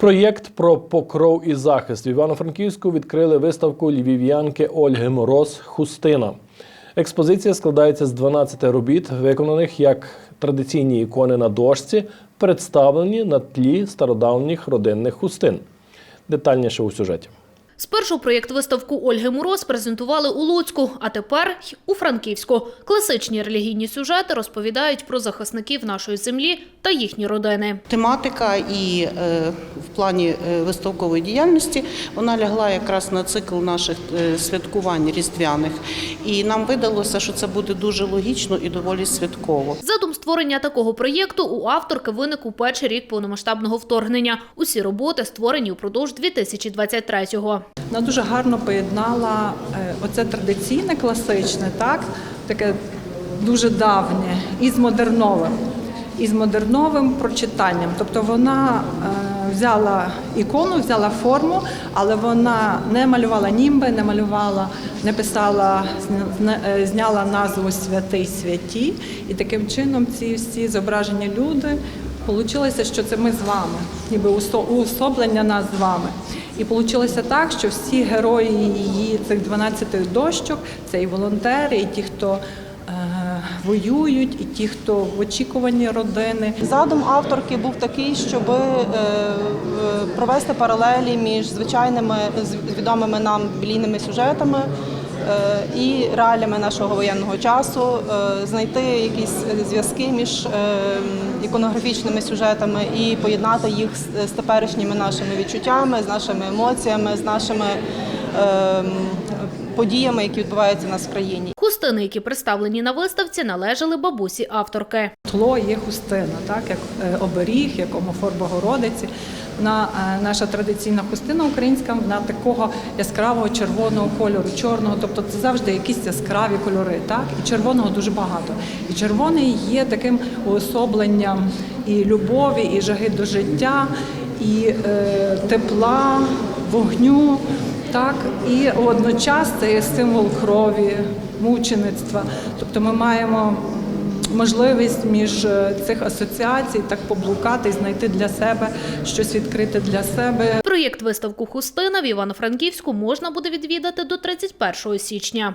Проєкт про покров і захист в Івано-Франківську відкрили виставку львів'янки Ольги Мороз Хустина. Експозиція складається з 12 робіт, виконаних як традиційні ікони на дошці, представлені на тлі стародавніх родинних хустин. Детальніше у сюжеті. Спершу проєкт виставку Ольги Мороз презентували у Луцьку, а тепер й у Франківську. Класичні релігійні сюжети розповідають про захисників нашої землі та їхні родини. Тематика і е, в плані е, виставкової діяльності вона лягла якраз на цикл наших е, святкувань різдвяних. І нам видалося, що це буде дуже логічно і доволі святково. Задум створення такого проєкту у авторки виник у перший рік повномасштабного вторгнення. Усі роботи створені упродовж 2023-го. Вона дуже гарно поєднала е, оце традиційне, класичне, так, таке дуже давнє, із модерновим, із модерновим прочитанням. Тобто вона е, взяла ікону, взяла форму, але вона не малювала німби, не малювала, не писала, е, зняла назву святий святі. І таким чином ці всі зображені люди. Получилося, що це ми з вами, ніби уособлення нас з вами. І вийшло так, що всі герої її цих 12 дощок це і волонтери, і ті, хто е, воюють, і ті, хто в очікуванні родини. Задум авторки був такий, щоб е, провести паралелі між звичайними з- відомими нам біблійними сюжетами і реаліями нашого воєнного часу, е, знайти якісь зв'язки між е, іконографічними сюжетами і поєднати їх з, теперішніми нашими відчуттями, з нашими емоціями, з нашими е, подіями, які відбуваються у нас в країні. Хустини, які представлені на виставці, належали бабусі авторки. Тло є хустина, так як е, оберіг, як омофор Богородиці. Вона, е, наша традиційна хустина українська, вона такого яскравого червоного кольору, чорного, тобто це завжди якісь яскраві кольори, так і червоного дуже багато. І червоний є таким уособленням і любові, і жаги до життя, і е, тепла, вогню. Так, і водночас це є символ крові, мучеництва. Тобто ми маємо можливість між е, цих асоціацій так поблукати і знайти для себе щось відкрити для себе. Проєкт виставку Хустина в Івано-Франківську можна буде відвідати до 31 січня.